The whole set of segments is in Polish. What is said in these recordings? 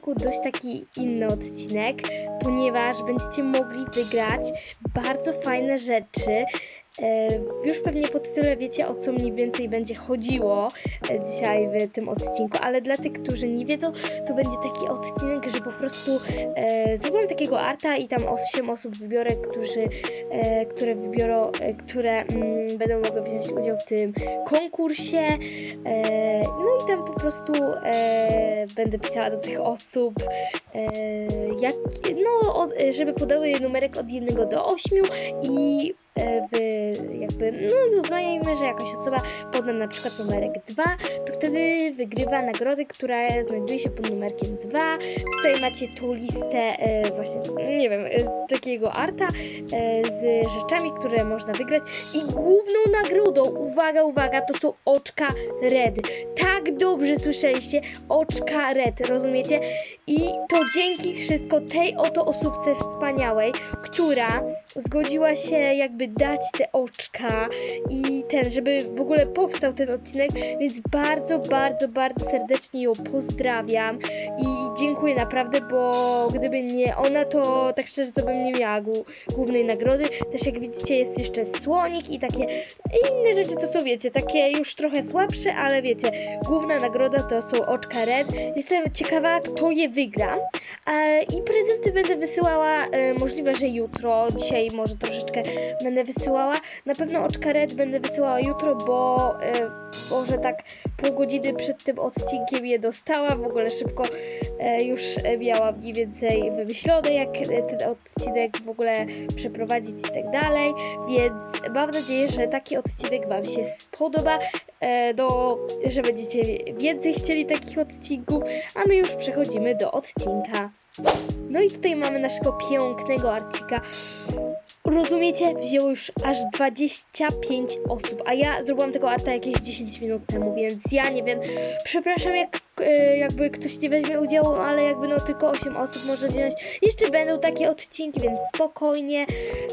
odcinku dość taki inny odcinek, ponieważ będziecie mogli wygrać bardzo fajne rzeczy. E, Już pewnie po tytule wiecie o co mniej więcej będzie chodziło e, dzisiaj w tym odcinku, ale dla tych, którzy nie wiedzą, to będzie taki odcinek, że po prostu e, zrobiłam takiego arta i tam 8 osób wybiorę, którzy, e, które wybiorą, e, które mm, będą mogły wziąć udział w tym konkursie. E, no i tam po prostu e, będę pisała do tych osób, e, jak, no, od, żeby podały numerek od 1 do 8 i e, wy jakby, no uznajmy, że jakaś osoba poda na przykład numerek 2, to wtedy wygrywa nagrodę, która znajduje się pod numerkiem 2. Tutaj macie tą listę e, właśnie, nie wiem, e, takiego arta e, z rzeczami, które można wygrać i główną nagrodą, uwaga, uwaga, to są oczka red. Tak dobrze słyszeliście, oczka red, rozumiecie? I to dzięki wszystko tej oto osóbce wspaniałej, która zgodziła się jakby dać te oczka i ten, żeby w ogóle powstał ten odcinek, więc bardzo, bardzo, bardzo serdecznie ją pozdrawiam i dziękuję naprawdę, bo gdyby nie ona, to tak szczerze to bym nie miała głównej nagrody. Też jak widzicie jest jeszcze słonik i takie inne rzeczy to są wiecie, takie już trochę słabsze, ale wiecie, główna nagroda to są oczka red. Jestem ciekawa kto je wygra e, i prezenty będę wysyłała e, możliwe, że jutro, dzisiaj może troszeczkę będę wysyłała. Na pewno oczka red będę wysyłała jutro, bo e, może tak pół godziny przed tym odcinkiem je dostała. W ogóle szybko już e, miałam mniej więcej wymyślone, jak e, ten odcinek w ogóle przeprowadzić i tak dalej. Więc mam nadzieję, że taki odcinek Wam się spodoba. E, no, że będziecie więcej chcieli takich odcinków, a my już przechodzimy do odcinka. No i tutaj mamy naszego pięknego arcika. Rozumiecie? Wzięło już aż 25 osób, a ja zrobiłam tego arta jakieś 10 minut temu, więc ja nie wiem. Przepraszam, jak e, jakby ktoś nie weźmie udziału, ale jakby no tylko 8 osób może wziąć. Jeszcze będą takie odcinki, więc spokojnie.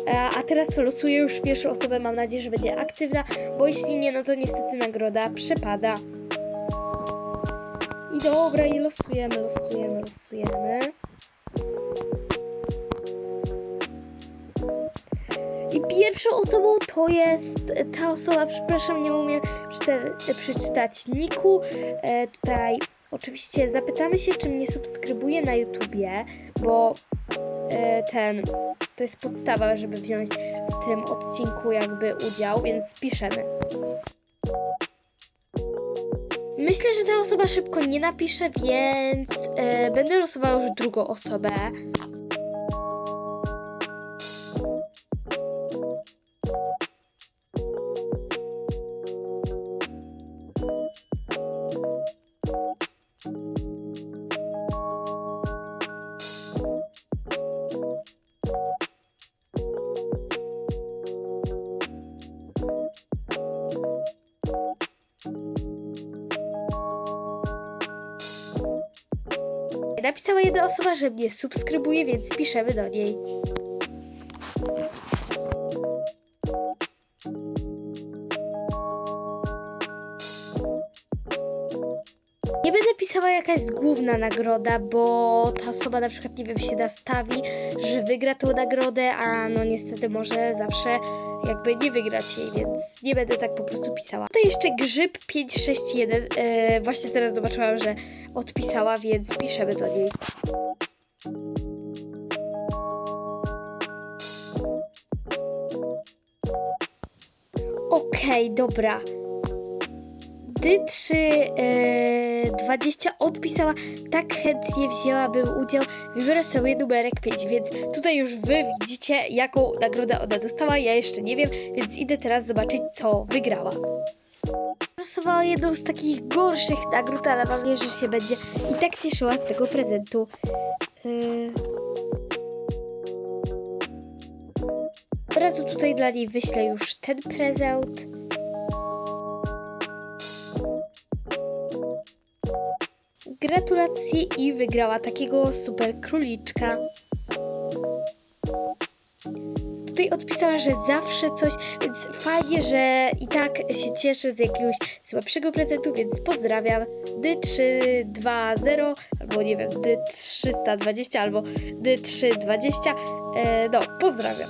E, a teraz losuję już pierwszą osobę, mam nadzieję, że będzie aktywna, bo jeśli nie, no to niestety nagroda przepada. I dobra, i losujemy, losujemy, losujemy. Pierwszą osobą to jest ta osoba, przepraszam, nie umiem przeczyta- przeczytać niku. E, tutaj oczywiście zapytamy się, czy mnie subskrybuje na YouTubie, bo e, ten to jest podstawa, żeby wziąć w tym odcinku jakby udział, więc piszemy. Myślę, że ta osoba szybko nie napisze, więc e, będę losowała już drugą osobę. Napisała jedna osoba, że mnie subskrybuje, więc piszemy do niej. Nie będę pisała jaka jest główna nagroda, bo ta osoba na przykład nie wiem się nastawi, że wygra tą nagrodę, a no niestety może zawsze jakby nie wygrać jej, więc nie będę tak po prostu pisała. To jeszcze grzyb 561, e, właśnie teraz zobaczyłam, że odpisała, więc piszemy do niej. Okej, dobra. Dy3 e, 20 odpisała, tak chętnie wzięłabym udział. Wybiorę sobie numerek 5, więc tutaj już wy widzicie, jaką nagrodę ona dostała. Ja jeszcze nie wiem, więc idę teraz zobaczyć, co wygrała. Losowała jedną z takich gorszych nagród, ale mam nadzieję, że się będzie i tak cieszyła z tego prezentu. Yy... Od razu tutaj dla niej wyślę już ten prezent. Gratulacje i wygrała takiego super króliczka. tutaj odpisała, że zawsze coś, więc fajnie, że i tak się cieszę z jakiegoś słabszego prezentu, więc pozdrawiam. D320 albo nie wiem, D320 albo D320. E, no, pozdrawiam.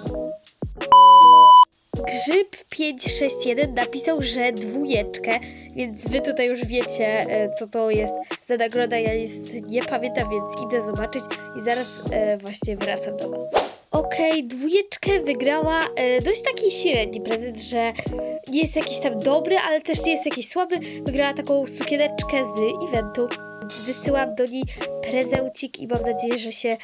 Grzyb 561 napisał, że dwójeczkę, więc wy tutaj już wiecie, e, co to jest za nagroda. Ja jest nie pamiętam, więc idę zobaczyć i zaraz e, właśnie wracam do was. Okej, dwójeczkę wygrała e, dość taki średni prezent, że nie jest jakiś tam dobry, ale też nie jest jakiś słaby. Wygrała taką sukieneczkę z eventu. Wysyłam do niej prezencik i mam nadzieję, że się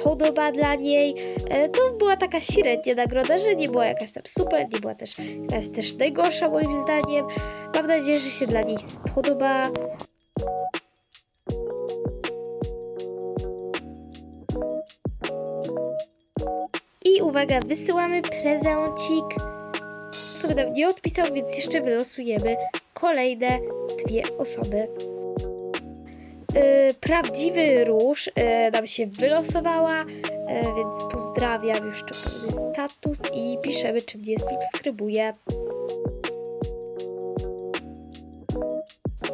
spodoba dla niej. E, to była taka średnia nagroda, że nie była jakaś tam super, nie była też jakaś też najgorsza moim zdaniem. Mam nadzieję, że się dla niej spodoba. I uwaga, wysyłamy prezencik. Kto nam nie odpisał, więc jeszcze wylosujemy kolejne dwie osoby. Yy, prawdziwy róż yy, nam się wylosowała, yy, więc pozdrawiam już czerwony status i piszemy, czy mnie subskrybuje.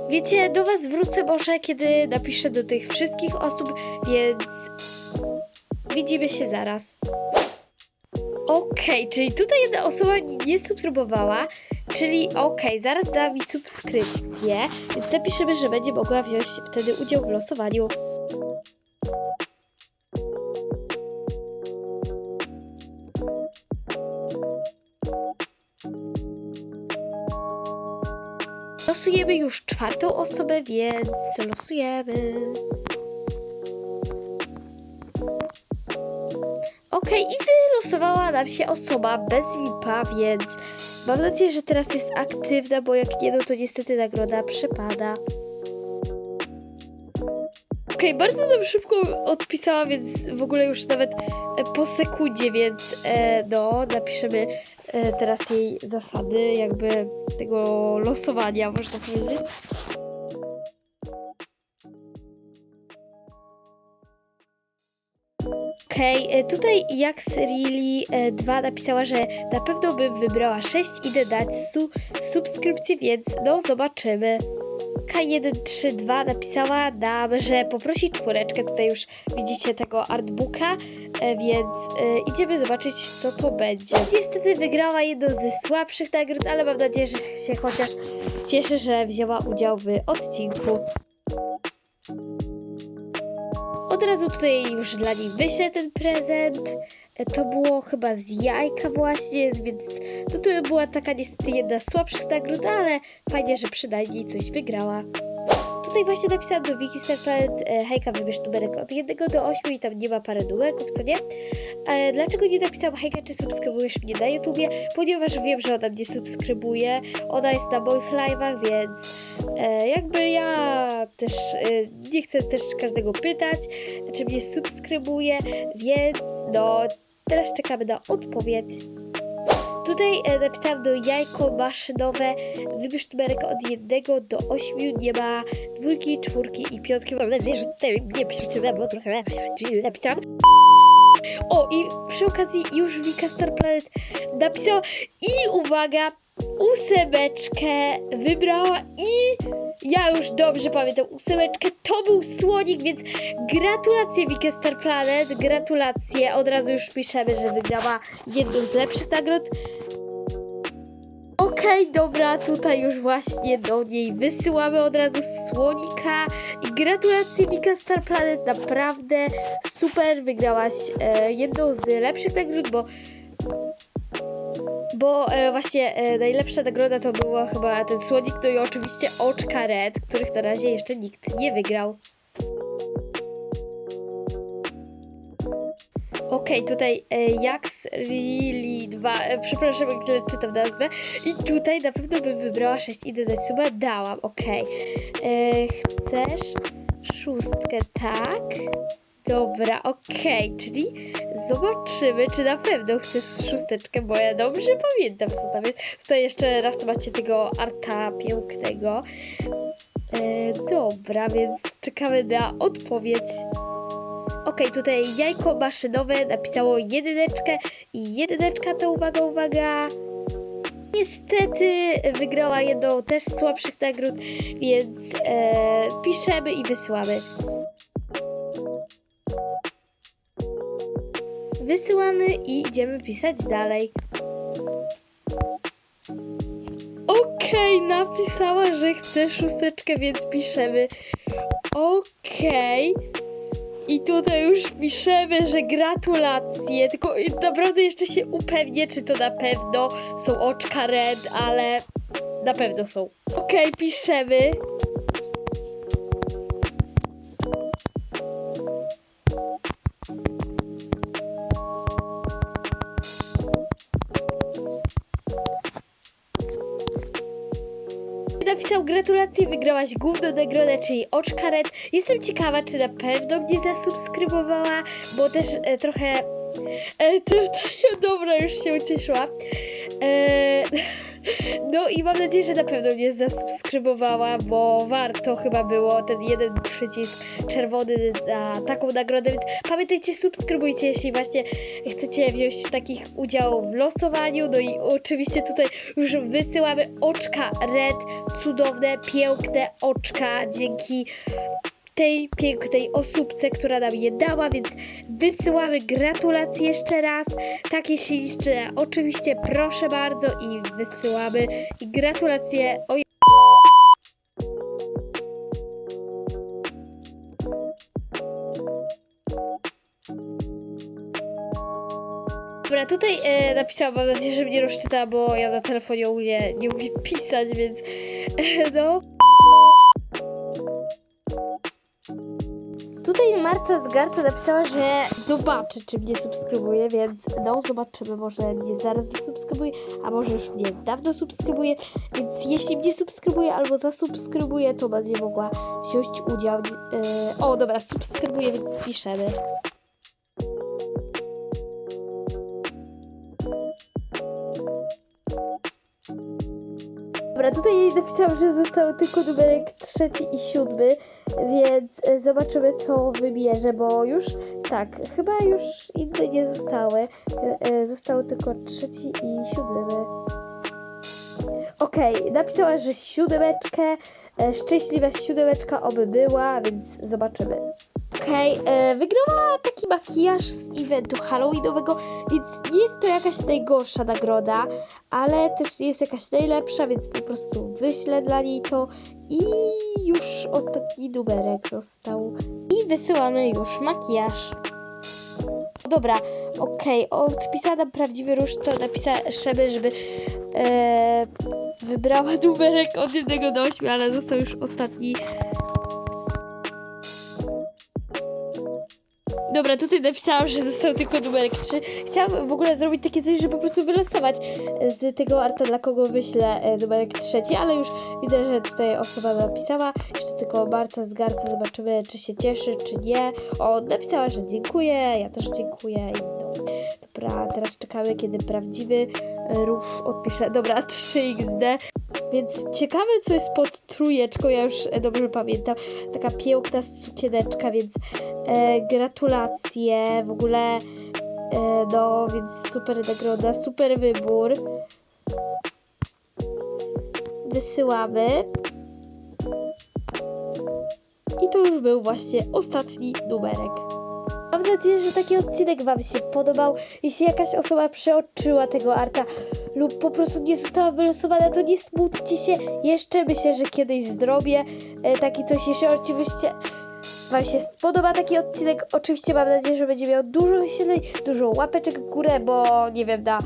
Wiecie, do Was wrócę może, kiedy napiszę do tych wszystkich osób, więc widzimy się zaraz. Okej, czyli tutaj jedna osoba nie subskrybowała, czyli okej, zaraz da mi subskrypcję, więc napiszemy, że będzie mogła wziąć wtedy udział w losowaniu. Losujemy już czwartą osobę, więc losujemy. Okej, i wylosowała nam się osoba bez VIPa, więc mam nadzieję, że teraz jest aktywna, bo jak nie, no to niestety nagroda przepada. Okej, bardzo nam szybko odpisała, więc w ogóle już nawet e, po sekundzie, więc e, no, napiszemy e, teraz jej zasady jakby tego losowania, można powiedzieć. Okej, e, tutaj Jax Really 2 napisała, że na pewno bym wybrała 6, idę dać su subskrypcję, więc no zobaczymy. K132 napisała nam, że poprosi czwóreczkę, tutaj już widzicie tego artbooka, e, więc e, idziemy zobaczyć co to będzie. Niestety wygrała jedną ze słabszych nagród, ale mam nadzieję, że się chociaż cieszy, że wzięła udział w odcinku. Od razu tutaj już dla niej wyślę ten prezent. To było chyba z jajka właśnie, więc to, to była taka niestety jedna z słabszych nagród, ale fajnie, że przynajmniej coś wygrała. Tutaj właśnie napisałam do Wiki Starplanet, hejka wybierz numerek od 1 do 8 i tam nie ma parę numerków, co nie? E, dlaczego nie napisałam hejka, czy subskrybujesz mnie na YouTubie? Ponieważ wiem, że ona mnie subskrybuje, ona jest na moich live'ach, więc e, jakby ja też e, nie chcę też każdego pytać, czy mnie subskrybuje, więc no teraz czekamy na odpowiedź. Tutaj e, napisałam do jajko maszynowe, wybierz numerek od 1 do 8, nie ma dwójki, czwórki i piątki. Mam nadzieję, że tutaj mnie przeczytałem trochę, czyli napisałam. O, i przy okazji już Wika Star Planet napisała i uwaga, ósemeczkę wybrała i ja już dobrze pamiętam ósemeczkę, to był słonik, więc gratulacje Wika Star Planet, gratulacje, od razu już piszemy, że wygrała jedną z lepszych nagród. Okej, dobra, tutaj już właśnie do niej wysyłamy od razu słonika i gratulacje Mika Star Planet, naprawdę super, wygrałaś e, jedną z lepszych nagród, bo bo e, właśnie e, najlepsza nagroda to była chyba ten słonik, no i oczywiście oczka red, których na razie jeszcze nikt nie wygrał. Okej, tutaj e, Jax Really 2, e, przepraszam jak źle czytam nazwę. I tutaj na pewno bym wybrała 6 idę dać suba, dałam, okej. E, Chcesz szóstkę, tak? Dobra, okej, czyli zobaczymy, czy na pewno chcesz szósteczkę, bo ja dobrze pamiętam, co tam jest. Tutaj jeszcze raz macie tego arta pięknego. E, dobra, więc czekamy na odpowiedź. Okej, tutaj jajko maszynowe napisało jedyneczkę i jedyneczka to uwaga, uwaga. Niestety wygrała jedną też z słabszych nagród, więc e, piszemy i wysyłamy. Wysyłamy i idziemy pisać dalej. Okej, napisała, że chce szósteczkę, więc piszemy. Okej. I tutaj już piszemy, że gratulacje. Tylko naprawdę jeszcze się upewnię, czy to na pewno są oczka red, ale na pewno są. Okej, piszemy. Gratulacje, wygrałaś główną nagrodę, czyli oczka red. Jestem ciekawa, czy na pewno mnie zasubskrybowała, bo też e, trochę... E, to, to, dobra, już się ucieszyła. E, no i mam nadzieję, że na pewno mnie zasubskrybowała, bo warto chyba było ten jeden przycisk czerwony na taką nagrodę, więc pamiętajcie, subskrybujcie, jeśli właśnie chcecie wziąć takich udział w losowaniu. No i oczywiście tutaj już wysyłamy oczka red, cudowne, piękne oczka dzięki tej pięknej osóbce, która nam je dała, więc wysyłamy gratulacje jeszcze raz. Takie liczy, oczywiście proszę bardzo i wysyłamy gratulacje. Oj. Dobra, tutaj e, napisałam, mam nadzieję, że mnie rozczyta, bo ja na telefonie nie, nie umiem pisać, więc e, no. Tutaj Marca z Garca napisała, że zobaczy, czy mnie subskrybuje, więc no zobaczymy, może mnie zaraz zasubskrybuje, a może już mnie dawno subskrybuje, więc jeśli mnie subskrybuje albo zasubskrybuje, to będzie mogła wziąć udział. Yy, o, dobra, subskrybuje, więc piszemy. Dobra, tutaj napisałam, że został tylko numerek trzeci i siódmy, więc e, zobaczymy co wybierze, bo już tak, chyba już inne nie zostały. E, e, Zostały tylko trzeci i siódmy. Okej, napisała, że siódemeczkę, szczęśliwa siódemeczka oby była, więc zobaczymy. Okej, e, wygrała taki makijaż z eventu halloweenowego, więc nie jest to jakaś najgorsza nagroda, ale też nie jest jakaś najlepsza, więc po prostu wyślę dla niej to i już ostatni numerek został. I wysyłamy już makijaż. Dobra, okej, odpisała nam prawdziwy róż, to napiszemy, żeby e, wybrała numerek od 1 do 8, ale został już ostatni. Dobra, tutaj napisałam, że został tylko numerek 3. Chciałam w ogóle zrobić takie coś, że po prostu wylosować z tego arta, dla kogo wyślę e, numerek trzeci, ale już widzę, że tutaj osoba napisała. Jeszcze tylko Marta z Garca, zobaczymy, czy się cieszy, czy nie. O, napisała, że dziękuję, ja też dziękuję. No. Dobra, teraz czekamy, kiedy prawdziwy e, róż odpisze. Dobra, 3XD. Więc ciekawe, co jest pod trójeczką, ja już e, dobrze pamiętam. Taka piękna sukieneczka, więc e, gratulacje. W ogóle, e, no, więc super nagroda, super wybór. Wysyłamy. I to już był właśnie ostatni numerek. Mam nadzieję, że taki odcinek Wam się podobał. Jeśli jakaś osoba przeoczyła tego arta lub po prostu nie została wylosowana, to nie smućcie się. Jeszcze myślę, że kiedyś zrobię e, taki coś, jeśli oczywiście Wam się spodoba taki odcinek. Oczywiście mam nadzieję, że będzie miał dużo wyświetleń, dużo łapeczek w górę, bo nie wiem, da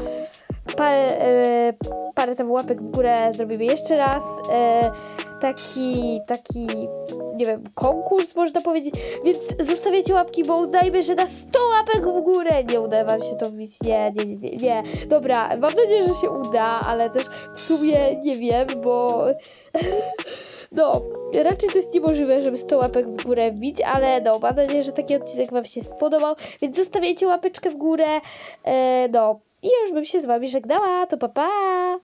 parę, e, parę tam łapek w górę zrobimy jeszcze raz. E, taki, taki, nie wiem, konkurs można powiedzieć, więc zostawiacie łapki, bo uznajmy, że na 100 łapek w górę. Nie uda wam się to wbić, nie, nie, nie, nie, nie. Dobra, mam nadzieję, że się uda, ale też w sumie nie wiem, bo no, raczej to jest niemożliwe, żeby 100 łapek w górę wbić, ale no, mam nadzieję, że taki odcinek wam się spodobał, więc zostawiajcie łapeczkę w górę, e, no, i już bym się z wami żegnała, to pa pa!